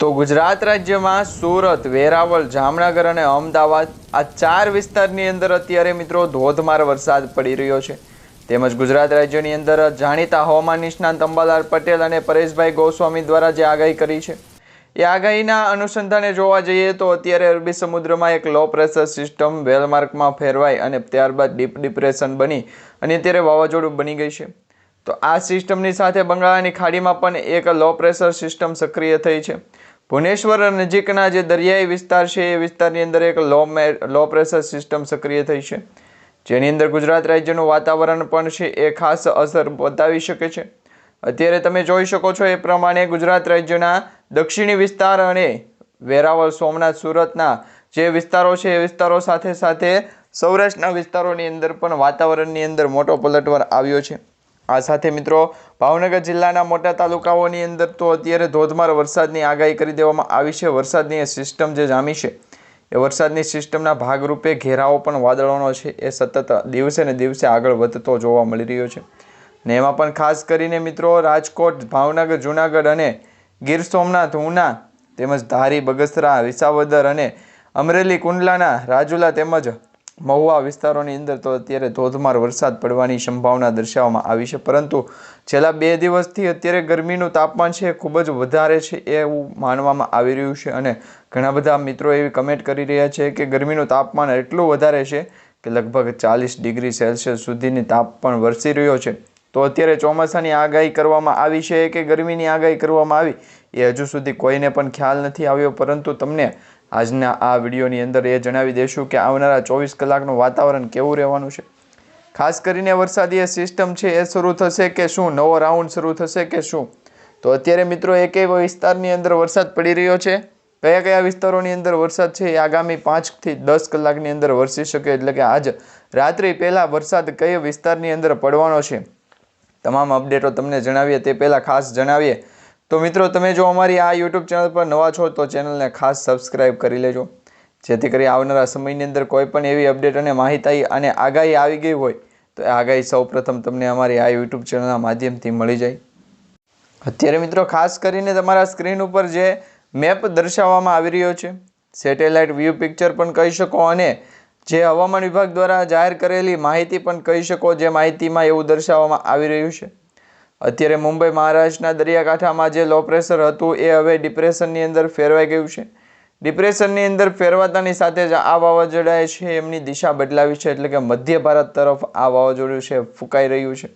તો ગુજરાત રાજ્યમાં સુરત, વેરાવળ, જામનગર અને અમદાવાદ આ ચાર વિસ્તારની અંદર અત્યારે મિત્રો ધોધમાર વરસાદ પડી રહ્યો છે. તેમજ ગુજરાત રાજ્યની અંદર જાણીતા હવામાન નિષ્ણાંત અંબાલાલ પટેલ અને પરેશભાઈ ગોસ્વામી દ્વારા જે આગાહી કરી છે. એ આગાહીના અનુસંધાને જોવા જઈએ તો અત્યારે અરબી સમુદ્રમાં એક લો પ્રેશર સિસ્ટમ વેલમાર્કમાં ફેરવાઈ અને ત્યારબાદ ડીપ ડિપ્રેશન બની અને અત્યારે વાવાઝોડું બની ગઈ છે. તો આ સિસ્ટમની સાથે બંગાળાની ખાડીમાં પણ એક લો પ્રેશર સિસ્ટમ સક્રિય થઈ છે. ભુવનેશ્વર નજીકના જે દરિયાઈ વિસ્તાર છે, એ વિસ્તારની અંદર એક લો મે લો પ્રેશર સિસ્ટમ સક્રિય થઈ છે. જેની અંદર ગુજરાત રાજ્યનું વાતાવરણ પણ છે, એ ખાસ અસર બતાવી શકે છે. અત્યારે તમે જોઈ શકો છો એ પ્રમાણે ગુજરાત રાજ્યના દક્ષિણી વિસ્તાર અને વેરાવળ, સોમનાથ, સુરતના જે વિસ્તારો છે, એ વિસ્તારો સાથે સાથે સૌરાષ્ટ્રના વિસ્તારોની અંદર પણ વાતાવરણની અંદર મોટો પલટવાર આવ્યો છે. આ સાથે મિત્રો, ભાવનગર જિલ્લાના મોટા તાલુકાઓની અંદર તો અત્યારે ધોધમાર વરસાદની આગાહી કરી દેવામાં આવી છે. વરસાદની એ સિસ્ટમ જે જામી છે, એ વરસાદની સિસ્ટમના ભાગરૂપે ઘેરાવો પણ વાદળોનો છે. એ સતત દિવસે ને દિવસે આગળ વધતો જોવા મળી રહ્યો છે. ને એમાં પણ ખાસ કરીને મિત્રો, રાજકોટ, ભાવનગર, જુનાગઢ અને ગીર સોમનાથ, ઉના તેમજ ધારી, બગસરા, વિસાવદર અને અમરેલી, કુંડલાના રાજુલા તેમજ મહુવા વિસ્તારોની અંદર તો અત્યારે ધોધમાર વરસાદ પડવાની સંભાવના દર્શાવવામાં આવી છે. પરંતુ છેલ્લા બે દિવસથી અત્યારે ગરમીનું તાપમાન છે ખૂબ જ વધારે છે એવું માનવામાં આવી રહ્યું છે. અને ઘણા બધા મિત્રો એવી કમેન્ટ કરી રહ્યા છે કે ગરમીનું તાપમાન એટલું વધારે છે કે લગભગ ચાલીસ ડિગ્રી સેલ્સિયસ સુધીની તાપ પણ વરસી રહ્યો છે. તો અત્યારે ચોમાસાની આગાહી કરવામાં આવી છે કે ગરમીની આગાહી કરવામાં આવી? એ હજુ સુધી કોઈને પણ ખ્યાલ નથી આવ્યો, પરંતુ તમને આજના આ વિડીયોની અંદર એ જણાવી દઈશું કે આવનારા ચોવીસ કલાકનું વાતાવરણ કેવું રહેવાનું છે. ખાસ કરીને વરસાદી સિસ્ટમ છે એ શરૂ થશે કે શું? નવો રાઉન્ડ શરૂ થશે કે શું? તો અત્યારે મિત્રો એક એક વિસ્તારની અંદર વરસાદ પડી રહ્યો છે. કયા કયા વિસ્તારોની અંદર વરસાદ છે એ આગામી પાંચથી દસ કલાકની અંદર વરસી શકે એટલે કે આજ રાત્રિ પહેલાં વરસાદ કયા વિસ્તારની અંદર પડવાનો છે? તમામ અપડેટો તમને જણાવીએ તે પહેલાં ખાસ જણાવીએ. તો મિત્રો, તમે જો અમારી આ યુટ્યુબ ચેનલ પર નવા છો, તો ચેનલને ખાસ સબસ્ક્રાઈબ કરી લેજો. જેથી કરી આવનારા સમયની અંદર કોઈ પણ એવી અપડેટ અને માહિતી અને આગાહી આવી ગઈ હોય, તો એ આગાહી સૌપ્રથમ તમને અમારી આ યુટ્યુબ ચેનલના માધ્યમથી મળી જાય. અત્યારે મિત્રો, ખાસ કરીને તમારા સ્ક્રીન ઉપર જે મેપ દર્શાવવામાં આવી રહ્યો છે સેટેલાઇટ વ્યૂ પિક્ચર પણ કહી શકો અને જે હવામાન વિભાગ દ્વારા જાહેર કરેલી માહિતી પણ કહી શકો, જે માહિતીમાં એવું દર્શાવવામાં આવી રહ્યું છે. અત્યારે મુંબઈ મહારાષ્ટ્રના દરિયાકાંઠામાં જે લો પ્રેશર હતું, એ હવે ડિપ્રેશનની અંદર ફેરવાઈ ગયું છે. ડિપ્રેશનની અંદર ફેરવાતાની સાથે જ આ વાવાઝોડાએ છે એમની દિશા બદલાવી છે, એટલે કે મધ્ય ભારત તરફ આ વાવાઝોડું છે ફૂંકાઈ રહ્યું છે.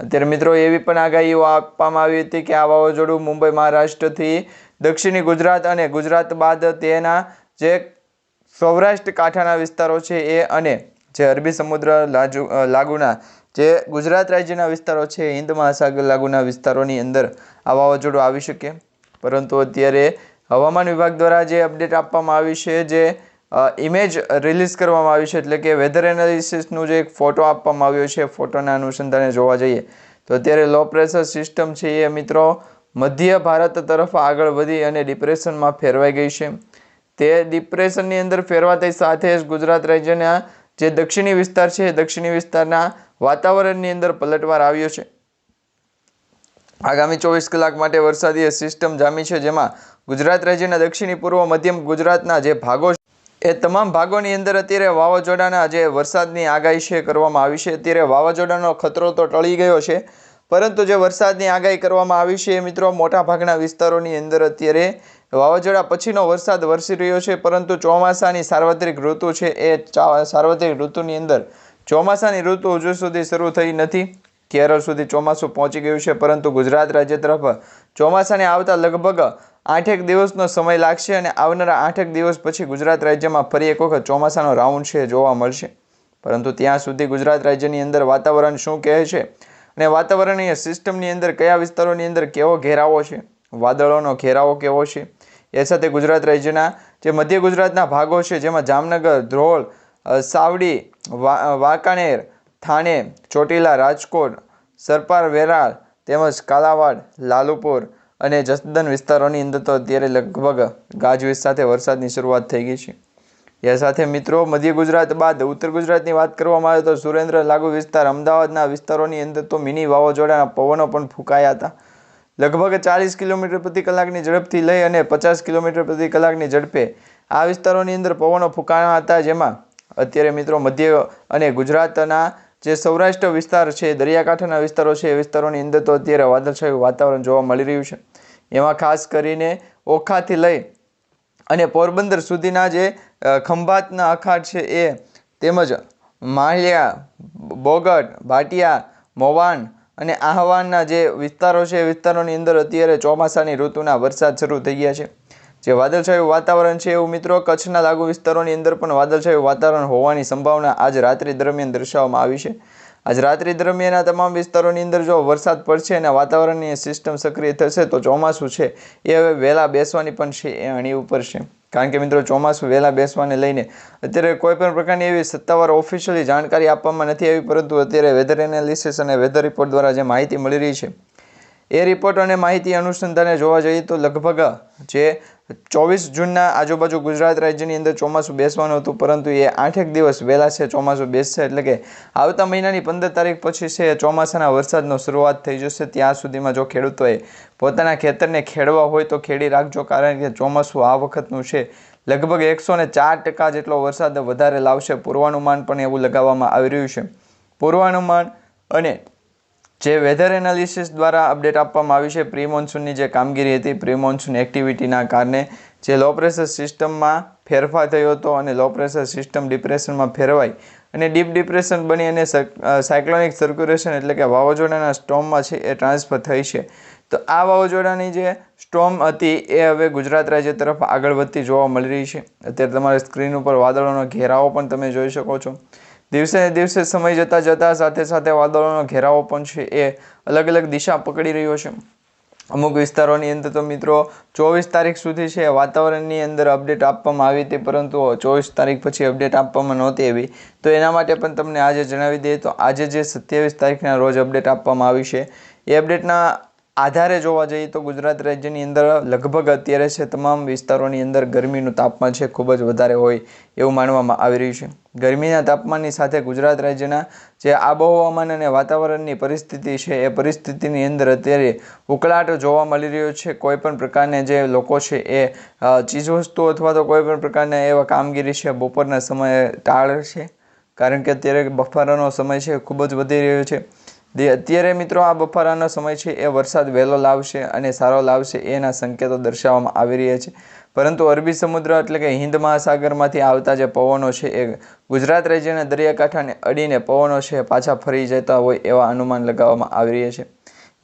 અત્યારે મિત્રો એવી પણ આગાહીઓ આપવામાં આવી હતી કે આ વાવાઝોડું મુંબઈ મહારાષ્ટ્રથી દક્ષિણી ગુજરાત અને ગુજરાત બાદ તેના જે સૌરાષ્ટ્ર કાંઠાના વિસ્તારો છે એ અને જે અરબી સમુદ્ર લાજુ લાગુના જે ગુજરાત રાજ્યના વિસ્તારો છે હિન્દ મહાસાગર લાગુના વિસ્તારોની અંદર આ વાવાઝોડું આવી શકે. પરંતુ અત્યારે હવામાન વિભાગ દ્વારા જે અપડેટ આપવામાં આવી છે, જે ઇમેજ રિલીઝ કરવામાં આવી છે, એટલે કે વેધર એનાલિસિસનું જે એક ફોટો આપવામાં આવ્યો છે, ફોટોના અનુસંધાને જોવા જઈએ, તો અત્યારે લો પ્રેશર સિસ્ટમ છે એ મિત્રો મધ્ય ભારત તરફ આગળ વધી અને ડિપ્રેશનમાં ફેરવાઈ ગઈ છે. તે ડિપ્રેશનની અંદર ફેરવાતી સાથે જ ગુજરાત રાજ્યના જે દક્ષિણી વિસ્તાર છે, એ દક્ષિણી વિસ્તારના વાતાવરણની અંદર પલટવાર આવ્યો છે. આગામી ચોવીસ કલાક માટે વરસાદી સિસ્ટમ જામી છે જેમાં ગુજરાત રાજ્યના દક્ષિણી, પૂર્વ, મધ્યમ ગુજરાતના જે ભાગો એ તમામ ભાગોની અંદર અત્યારે વાવાઝોડાના જે વરસાદની આગાહી છે કરવામાં આવી છે. અત્યારે વાવાઝોડાનો ખતરો તો ટળી ગયો છે, પરંતુ જે વરસાદની આગાહી કરવામાં આવી છે એ મિત્રો મોટા ભાગના વિસ્તારોની અંદર અત્યારે વાવાઝોડા પછીનો વરસાદ વરસી રહ્યો છે, પરંતુ ચોમાસાની સાર્વત્રિક ઋતુ છે એ સાર્વત્રિક ઋતુની અંદર ચોમાસાની ઋતુ હજુ સુધી શરૂ થઈ નથી. કેરળ સુધી ચોમાસું પહોંચી ગયું છે, પરંતુ ગુજરાત રાજ્ય તરફ ચોમાસાને આવતા લગભગ આઠેક દિવસનો સમય લાગશે અને આવનારા આઠેક દિવસ પછી ગુજરાત રાજ્યમાં ફરી એક વખત ચોમાસાનો રાઉન્ડ છે જોવા મળશે. પરંતુ ત્યાં સુધી ગુજરાત રાજ્યની અંદર વાતાવરણ શું કહે છે અને વાતાવરણીય સિસ્ટમની અંદર કયા વિસ્તારોની અંદર કેવો ઘેરાવો છે? વાદળોનો ઘેરાવો કેવો છે? એ સાથે ગુજરાત રાજ્યના જે મધ્ય ગુજરાતના ભાગો છે, જેમાં જામનગર ધ્રોળ સાવડી વાંકાનેર, થાણે, ચોટીલા, રાજકોટ, સરપાર, વેરાળ, તેમજ કાલાવાડ, લાલુપુર અને જસદન વિસ્તારોની અંદર તો અત્યારે લગભગ ગાજવીજ સાથે વરસાદની શરૂઆત થઈ ગઈ છે. એ સાથે મિત્રો, મધ્ય ગુજરાત બાદ ઉત્તર ગુજરાતની વાત કરવામાં આવે તો સુરેન્દ્ર લાગુ વિસ્તાર અમદાવાદના વિસ્તારોની અંદર તો મિની વાવાઝોડાના પવનો પણ ફૂંકાયા હતા. લગભગ ચાલીસ કિલોમીટર પ્રતિ કલાકની ઝડપથી લઈ અને પચાસ કિલોમીટર પ્રતિ કલાકની ઝડપે આ વિસ્તારોની અંદર પવનો ફૂંકાણા હતા, જેમાં અત્યારે મિત્રો મધ્ય અને ગુજરાતના જે સૌરાષ્ટ્ર વિસ્તાર છે, દરિયાકાંઠાના વિસ્તારો છે, એ વિસ્તારોની અંદર તો અત્યારે વાદળછાયું વાતાવરણ જોવા મળી રહ્યું છે. એમાં ખાસ કરીને ઓખાથી લઈ અને પોરબંદર સુધીના જે ખંભાતના અખાટ છે એ, તેમજ માળિયા, બોગટ, ભાટિયા, મોવાણ અને આહવાનના જે વિસ્તારો છે, એ વિસ્તારોની અંદર અત્યારે ચોમાસાની ઋતુના વરસાદ શરૂ થઈ ગયા છે. જે વાદળછાયું વાતાવરણ છે એવું મિત્રો કચ્છના લાગુ વિસ્તારોની અંદર પણ વાદળછાયું વાતાવરણ હોવાની સંભાવના આજ રાત્રિ દરમિયાન દર્શાવવામાં આવી છે. આજ રાત્રિ દરમિયાન આ તમામ વિસ્તારોની અંદર જો વરસાદ પડશે અને વાતાવરણની સિસ્ટમ સક્રિય થશે તો ચોમાસું છે એ હવે વહેલા બેસવાની પણ છે એ અણી ઉપર છે. કારણ કે મિત્રો ચોમાસું વહેલા બેસવાને લઈને અત્યારે કોઈ પણ પ્રકારની એવી સત્તાવાર ઓફિશિયલી જાણકારી આપવામાં નથી આવી, પરંતુ અત્યારે વેધર એનાલિસિસ અને વેધર રિપોર્ટ દ્વારા જે માહિતી મળી રહી છે એ રિપોર્ટ અને માહિતી અનુસંધાને જોવા જઈએ તો લગભગ જે ચોવીસ જૂનના આજુબાજુ ગુજરાત રાજ્યની અંદર ચોમાસું બેસવાનું હતું, પરંતુ એ આઠેક દિવસ વહેલા છે, ચોમાસું બેસશે એટલે કે આવતા મહિનાની પંદર તારીખ પછી છે, ચોમાસાના વરસાદનો શરૂઆત થઈ જશે. ત્યાં સુધીમાં જો ખેડૂતોએ પોતાના ખેતરને ખેડવા હોય તો ખેડી રાખજો, કારણ કે ચોમાસું આ વખતનું છે. લગભગ એકસો ને ચાર ટકા જેટલો વરસાદ વધારે લાવશે. પૂર્વાનુમાન પણ એવું લગાવવામાં આવી રહ્યું છે. પૂર્વાનુમાન અને જે વેધર એનાલિસિસ દ્વારા અપડેટ આપવામાં આવી છે પ્રી મોન્સૂનની જે કામગીરી હતી પ્રી મોન્સૂન એક્ટિવિટીના કારણે જે લો પ્રેશર સિસ્ટમમાં ફેરફાર થયો હતો અને લો પ્રેશર સિસ્ટમ ડિપ્રેશનમાં ફેરવાઈ અને ડીપ ડિપ્રેશન બની અને સાયક્લોનિક સર્ક્યુલેશન એટલે કે વાવાઝોડાના સ્ટોમમાં છે એ ટ્રાન્સફર થઈ છે. તો આ વાવાઝોડાની જે સ્ટોમ હતી એ હવે ગુજરાત રાજ્ય તરફ આગળ વધતી જોવા મળી રહી છે. અત્યારે તમારી સ્ક્રીન ઉપર વાદળોનો ઘેરાવો પણ તમે જોઈ શકો છો. દિવસે ને દિવસે સમય જતાં જતાં સાથે સાથે વાદળોનો ઘેરાવો પણ છે, એ અલગ અલગ દિશા પકડી રહ્યો છે. અમુક વિસ્તારોની અંદર તો મિત્રો ચોવીસ તારીખ સુધી છે, વાતાવરણની અંદર અપડેટ આપવામાં આવી હતી, પરંતુ ચોવીસ તારીખ પછી અપડેટ આપવામાં નહોતી આવી. તો એના માટે પણ તમને આજે જણાવી દઈએ તો આજે જે સત્યાવીસ તારીખના રોજ અપડેટ આપવામાં આવી છે, એ અપડેટના આધારે જોવા જઈએ તો ગુજરાત રાજ્યની અંદર લગભગ અત્યારે છે, તમામ વિસ્તારોની અંદર ગરમીનું તાપમાન છે, ખૂબ જ વધારે હોય એવું માનવામાં આવી રહ્યું છે. ગરમીના તાપમાનની સાથે ગુજરાત રાજ્યના જે આબોહવામાન અને વાતાવરણની પરિસ્થિતિ છે, એ પરિસ્થિતિની અંદર અત્યારે ઉકળાટ જોવા મળી રહ્યો છે. કોઈ પણ પ્રકારને જે લોકો છે, એ ચીજવસ્તુ અથવા તો કોઈ પણ પ્રકારના એવા કામગીરી છે, બપોરના સમયે ટાળે છે કારણ કે અત્યારે બફારાનો સમય છે ખૂબ જ વધી રહ્યો છે. જે અત્યારે મિત્રો આ બફારાનો સમય છે, એ વરસાદ વહેલો લાવશે અને સારો લાવશે એના સંકેતો દર્શાવવામાં આવી રહ્યા છે. પરંતુ અરબી સમુદ્ર એટલે કે હિન્દ મહાસાગરમાંથી આવતા જે પવનો છે, એ ગુજરાત રાજ્યના દરિયાકાંઠાને અડીને પવનો છે, પાછા ફરી જતા હોય એવા અનુમાન લગાવવામાં આવી રહ્યા છે.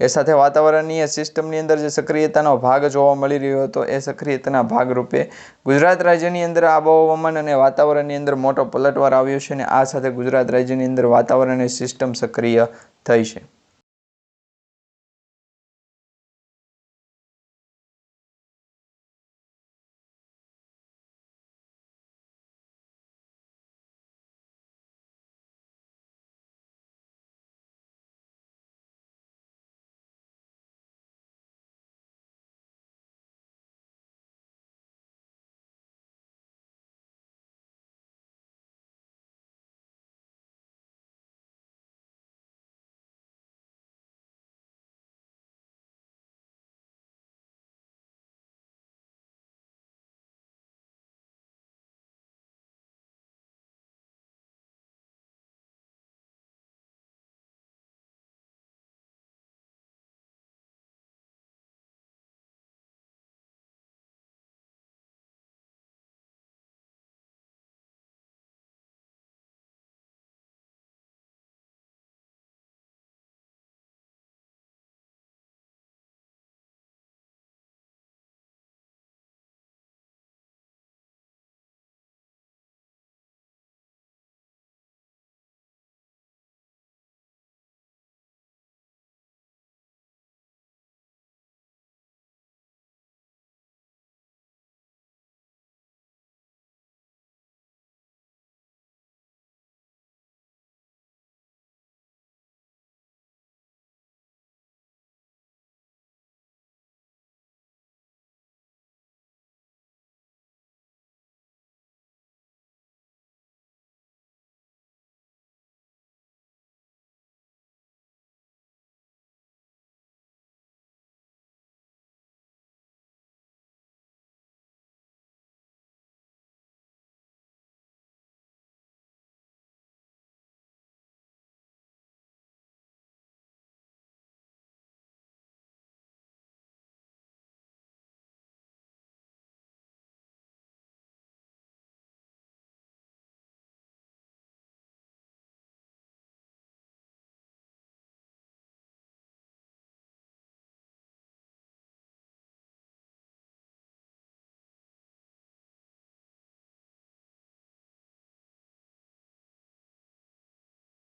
એ સાથે વાતાવરણીય સિસ્ટમની અંદર જે સક્રિયતાનો ભાગ જોવા મળી રહ્યો હતો, એ સક્રિયતાના ભાગરૂપે ગુજરાત રાજ્યની અંદર આબોહવામાન અને વાતાવરણની અંદર મોટો પલટવાર આવ્યો છે અને આ સાથે ગુજરાત રાજ્યની અંદર વાતાવરણની સિસ્ટમ સક્રિય થઈ છે.